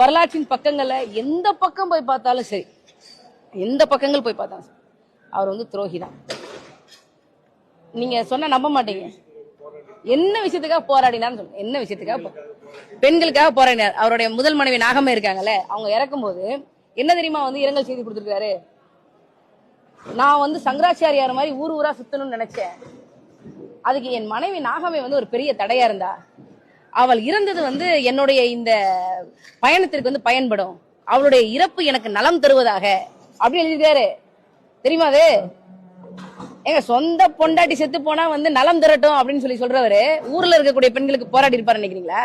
வரலாற்றின் பக்கங்களில் எந்த பக்கம் போய் பார்த்தாலும் சரி எந்த பக்கங்கள் போய் பார்த்தாலும் சரி அவர் வந்து துரோகி தான். நீங்க சொன்ன நம்ப மாட்டீங்க. என்ன விஷயத்துக்காக போராடினார்னு சொல்லுங்க. என்ன விஷயத்துக்காக பெண்களுக்காக போராடினார். அவருடைய முதல் மனைவி நாகம்மை இருக்காங்கல்ல அவங்க இறக்கும்போது என்ன தெரியுமா வந்து இரங்கல் செய்தி கொடுத்துருக்காரு? நான் வந்து சங்கராச்சாரியார் மாதிரி ஊர் ஊரா சுத்தணும்னு நினைச்சேன். அதுக்கு என் மனைவி நாகமே வந்து ஒரு பெரிய தடையா இருந்தா அவள் இறந்தது வந்து என்னுடைய இந்த பயணத்திற்கு வந்து பயன்படும். அவளுடைய இறப்பு எனக்கு நலம் தருவதாக அப்படி எழுதியிருக்காரு. தெரியுமா அது? எங்க சொந்த பொண்டாட்டி செத்து போனா வந்து நலம் தரட்டும் அப்படின்னு சொல்லி சொல்றவரு. ஊர்ல இருக்கக்கூடிய பெண்களுக்கு போராடி இருப்பாரு நினைக்கிறீங்களா?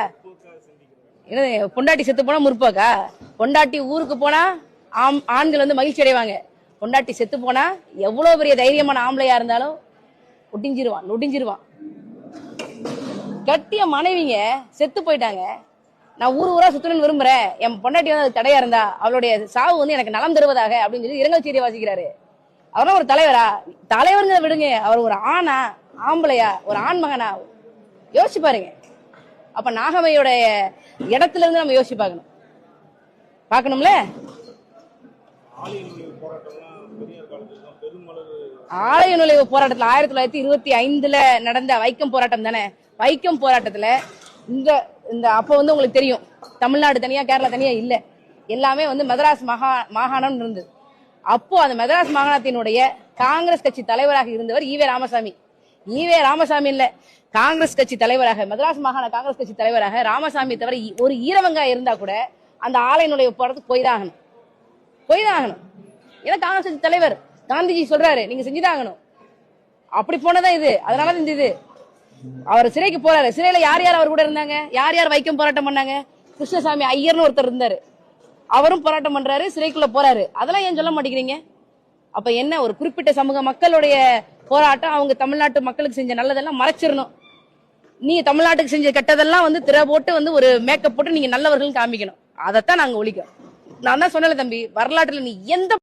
என்ன பொண்டாட்டி செத்து போனா முற்போக்கா? பொண்டாட்டி ஊருக்கு போனா ஆம் ஆண்கள் வந்து மகிழ்ச்சி அடைவாங்க. பொண்டாட்டி செத்து போனா எவ்வளவு பெரிய தைரியமான ஆம்பளையா இருந்தாலும் ஒட்டிஞ்சிருவான் நொடிஞ்சிருவான். கட்டிய மனைவிங்க செத்து போயிட்டாங்க. நான் ஊர் ஊரா சுத்தணும்னு விரும்புறேன். என் பொண்டாட்டி வந்து அது தடையா இருந்தா அவளுடைய சாவு வந்து எனக்கு நலம் தருவதாக அப்படின்னு சொல்லி இரங்கல் செய்தியை வாசிக்கிறாரு. அவரும் ஒரு தலைவரா? தலைவருங்க விடுங்க. அவர் ஒரு ஆணா? ஆம்பளையா? ஒரு ஆண்மகனா யோசிச்சு பாருங்க. அப்ப நாகமையோடைய இடத்துல இருந்து நம்ம யோசிச்சு பார்க்கணும். பார்க்கணும்ல? ஆலய நுழைவு போராட்டத்தில் ஆயிரத்தி தொள்ளாயிரத்தி இருபத்தி ஐந்துல நடந்த வைக்கம் போராட்டம் தானே? வைக்கம் போராட்டத்துல இந்த இந்த அப்போ வந்து உங்களுக்கு தெரியும் தமிழ்நாடு தனியா கேரளா தனியா இல்ல. எல்லாமே வந்து மெதராஸ் மகா மாகாணம் இருந்தது. அப்போ அந்த மெதராஸ் மாகாணத்தினுடைய காங்கிரஸ் கட்சி தலைவராக இருந்தவர் ஈவே ராமசாமி. ஈவே ராமசாமி இல்ல. காங்கிரஸ் கட்சி தலைவராக மெதராஸ் மாகாண காங்கிரஸ் கட்சி தலைவராக ராமசாமி தவிர ஒரு ஈரவங்காய் இருந்தா கூட அந்த ஆலையினுடைய போராட்டத்துக்கு போய் தான் ஆகணும் தான் ஆகணும் ஏன்னா காங்கிரஸ் கட்சி தலைவர். காந்திஜி சொல்றாரு நீங்க செஞ்சுதான் ஆகணும் அப்படி போனதான் இது. அதனாலதான் இந்த இது. அவர் சிறைக்கு போறாரு. சிறையில யார் யார் அவர் கூட இருந்தாங்க? யார் யார் வைக்கம் போராட்டம் பண்ணாங்க? கிருஷ்ணசாமி ஐயர்னு ஒருத்தர் இருந்தாரு. அவரும் போராட்டம் பண்றாரு சிறைக்குள்ள போறாரு. அதெல்லாம் ஏன் சொல்ல மாட்டேங்கிறீங்க? அப்ப என்ன ஒரு குறிப்பிட்ட சமூக மக்களுடைய போராட்டம் அவங்க தமிழ்நாட்டு மக்களுக்கு செஞ்ச நல்லதெல்லாம் மறைச்சிடணும். நீ தமிழ்நாட்டுக்கு செஞ்ச கெட்டதெல்லாம் வந்து திரை போட்டு வந்து ஒரு மேக்கப் போட்டு நீங்க நல்லவர்கள் காமிக்கணும். அதைத்தான் நாங்க ஒழிக்கிறோம். நான் தான் சொன்னல தம்பி வரலாற்றுல நீ எந்த